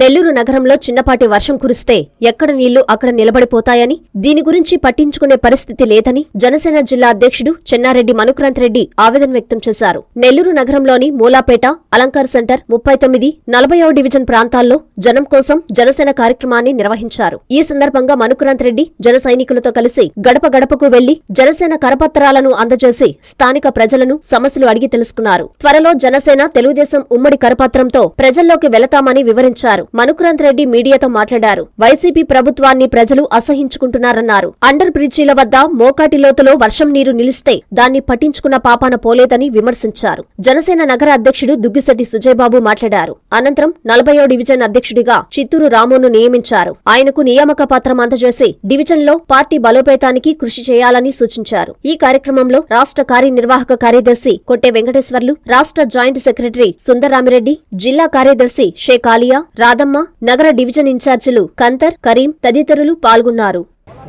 నెల్లూరు నగరంలో చిన్నపాటి వర్షం కురిస్తే ఎక్కడ నీళ్ళు అక్కడ నిలబడిపోతాయని దీని గురించి పట్టించుకునే పరిస్థితి లేదని జనసేన జిల్లా అధ్యక్షుడు చెన్నారెడ్డి మనుక్రాంత్ రెడ్డి ఆవేదన వ్యక్తం చేశారు. నెల్లూరు నగరంలోని మూలాపేట అలంకార్ సెంటర్ ముప్పై తొమ్మిది నలభైవ డివిజన్ ప్రాంతాల్లో జనం కోసం జనసేన కార్యక్రమాన్ని నిర్వహించారు. ఈ సందర్భంగా మనుకురాంత్ రెడ్డి జన సైనికులతో కలిసి గడప గడపకు వెళ్ళి జనసేన కరపత్రాలను అందజేసి స్థానిక ప్రజలను సమస్యలు అడిగి తెలుసుకున్నారు. త్వరలో జనసేన తెలుగుదేశం ఉమ్మడి కరపత్రంతో ప్రజల్లోకి వెళతామని వివరించారు. మనుకురాంత్ రెడ్డి మీడియాతో మాట్లాడారు. వైసీపీ ప్రభుత్వాన్ని ప్రజలు అసహించుకుంటున్నారన్నారు. అండర్ బ్రిడ్జీల వద్ద మోకాటి లోతులో వర్షం నీరు నిలిస్తే దాన్ని పట్టించుకున్న పాపాన పోలేదని విమర్శించారు. జనసేన నగర అధ్యక్షుడు దుగ్గి దుగ్గిశెట్టి సుజయబాబు మాట్లాడారు. అనంతరం నలభయో డివిజన్ అధ్యక్షుడిగా చిత్తూరు రామును నియమించారు. ఆయనకు నియామక పత్రం అందజేసి డివిజన్లో పార్టీ బలోపేతానికి కృషి చేయాలని సూచించారు. ఈ కార్యక్రమంలో రాష్ట్ర కార్యనిర్వాహక కార్యదర్శి కొట్టే వెంకటేశ్వర్లు రాష్ట్ర జాయింట్ సెక్రటరీ సుందరరామిరెడ్డి జిల్లా కార్యదర్శి షేక్ ఆలియా రాధమ్మ నగర డివిజన్ ఇన్ఛార్జీలు కంతర్ కరీం తదితరులు పాల్గొన్నారు.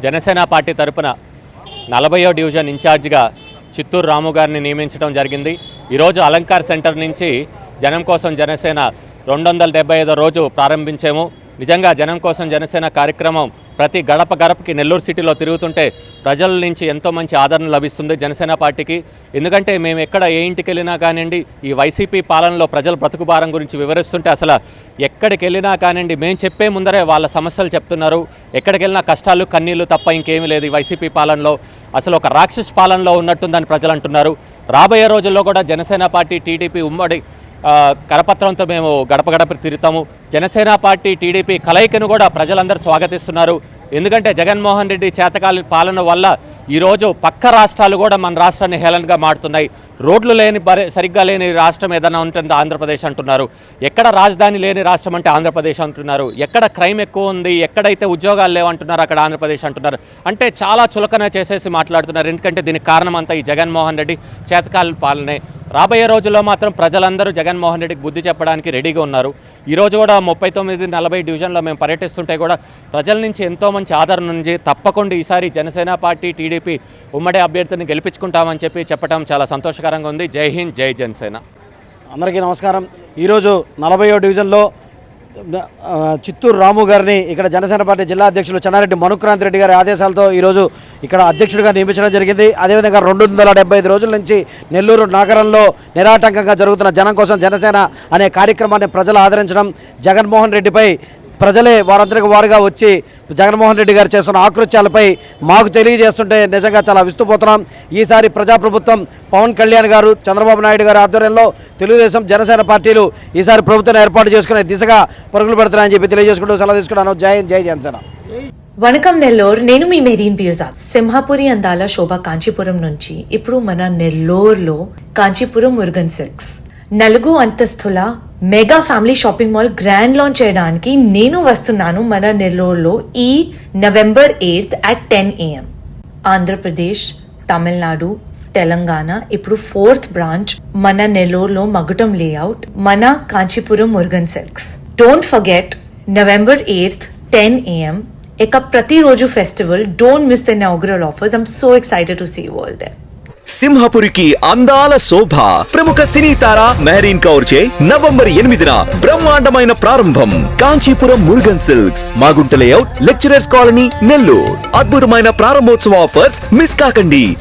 జనసేన పార్టీ తరపున నలభయో డివిజన్ ఇన్ఛార్జిగా చిత్తూరు రాము గారిని నియమించడం జరిగింది. ఈరోజు అలంకార్ సెంటర్ నుంచి జనం కోసం జనసేన రెండు వందల డెబ్బై ఐదో రోజు ప్రారంభించాము. నిజంగా జనం కోసం జనసేన కార్యక్రమం ప్రతి గడప గడపకి నెల్లూరు సిటీలో తిరుగుతుంటే ప్రజల నుంచి ఎంతో మంచి ఆదరణ లభిస్తుంది జనసేన పార్టీకి. ఎందుకంటే మేము ఎక్కడ ఏ ఇంటికి వెళ్ళినా కానివ్వండి ఈ వైసీపీ పాలనలో ప్రజల బ్రతుకుభారం గురించి వివరిస్తుంటే అసలు ఎక్కడికి వెళ్ళినా కానివ్వండి మేము చెప్పే ముందరే వాళ్ళ సమస్యలు చెప్తున్నారు. ఎక్కడికి వెళ్ళినా కష్టాలు కన్నీళ్ళు తప్ప ఇంకేమీ లేదు ఈ వైసీపీ పాలనలో. అసలు ఒక రాక్షస్ పాలనలో ఉన్నట్టుందని ప్రజలు అంటున్నారు. రాబోయే రోజుల్లో కూడా జనసేన పార్టీ టీడీపీ ఉమ్మడి కరపత్రంతో మేము గడప గడప తిరుగుతాము. జనసేన పార్టీ టీడీపీ కలయికను కూడా ప్రజలందరూ స్వాగతిస్తున్నారు. ఎందుకంటే జగన్మోహన్ రెడ్డి చేతకాలి పాలన వల్ల ఈరోజు పక్క రాష్ట్రాలు కూడా మన రాష్ట్రాన్ని హేళనగా మారుతున్నాయి. రోడ్లు లేని సరిగ్గా లేని రాష్ట్రం ఏదైనా ఉంటుంది ఆంధ్రప్రదేశ్ అంటున్నారు. ఎక్కడ రాజధాని లేని రాష్ట్రం అంటే ఆంధ్రప్రదేశ్ అంటున్నారు. ఎక్కడ క్రైమ్ ఎక్కువ ఉంది ఎక్కడైతే ఉద్యోగాలు లేవంటున్నారు అక్కడ ఆంధ్రప్రదేశ్ అంటున్నారు. అంటే చాలా చులకన చేసేసి మాట్లాడుతున్నారు. ఎందుకంటే దీనికి కారణం అంతా ఈ జగన్మోహన్ రెడ్డి చేతకాల పాలనే. రాబోయే రోజుల్లో మాత్రం ప్రజలందరూ జగన్మోహన్ రెడ్డికి బుద్ధి చెప్పడానికి రెడీగా ఉన్నారు. ఈరోజు కూడా ముప్పై తొమ్మిది నలభై డివిజన్లో మేము పర్యటిస్తుంటే కూడా ప్రజల నుంచి ఎంతో మంచి ఆదరణ ఉంది తప్పకుండా ఈసారి జనసేన పార్టీ టీడీపీ ఉమ్మడి అభ్యర్థిని గెలిపించుకుంటామని చెప్పి చెప్పడం చాలా సంతోషకరంగా ఉంది. జై హింద్ జై జనసేన. అందరికీ నమస్కారం. ఈరోజు నలభైయో డివిజన్లో చిత్తూరు రాము గారిని ఇక్కడ జనసేన పార్టీ జిల్లా అధ్యక్షులు చెన్నారెడ్డి మనుక్రాంత్ రెడ్డి గారి ఆదేశాలతో ఈరోజు ఇక్కడ అధ్యక్షుడిగా నియమించడం జరిగింది. అదేవిధంగా రెండు వందల డెబ్బై ఐదు రోజుల నుంచి నెల్లూరు నగరంలో నిరాటంకంగా జరుగుతున్న జనం కోసం జనసేన అనే కార్యక్రమాన్ని ప్రజలు ఆదరించడం జగన్మోహన్ రెడ్డిపై ప్రజలే వారందరికి వారుగా వచ్చి జగన్మోహన్ రెడ్డి గారు చేస్తున్న ఆకృత్యాలపై మాకు తెలియజేస్తుంటే నిజంగా చాలా విస్తుపోతున్నాం. ఈసారి ప్రజాప్రభుత్వం పవన్ కళ్యాణ్ గారు చంద్రబాబు నాయుడు గారి ఆధ్వర్యంలో తెలుగుదేశం జనసేన పార్టీలు ఈసారి ప్రభుత్వం ఏర్పాటు చేసుకునే దిశగా పరుగులు పెడతారని చెప్పి తెలియజేసుకుంటూ సలహా తీసుకున్నాను. జై జై జనసేన. వణకం నెల్లూరు నేను మీ మెరీన్ పీర్జా. సింహాపురి అందాల శోభ కాంచీపురం నుంచి ఇప్పుడు మన నెల్లూరులో కాంచీపురం మురుగన్ సిల్క్స్. నలుగు అంతస్తుల mega family shopping mall grand launch చేయడానికి నేను వస్తున్నాను మన నెల్లూరులో ఈ November eighth at ten AM Andhra Pradesh Tamil Nadu Telangana ఇప్పుడు ఫోర్త్ బ్రాంచ్ మన నెల్లూరులో మగుటం లేఅవుట్ మన Kanchipuram Murugan silks. Don't forget November eighth ten AM ఇక ప్రతిరోజు festival don't miss the inaugural offers I'm so excited to see all they సింహపురికి అందాల శోభ. ప్రముఖ సినీ తార మెహరీన్ కౌర్ చే నవంబర్ ఎనిమిదిన బ్రహ్మాండమైన ప్రారంభం. Kanchipuram Murugan silks Magunta layout lecturers colony Nellore. అద్భుతమైన ప్రారంభోత్సవ ఆఫర్స్ మిస్ కాకండి.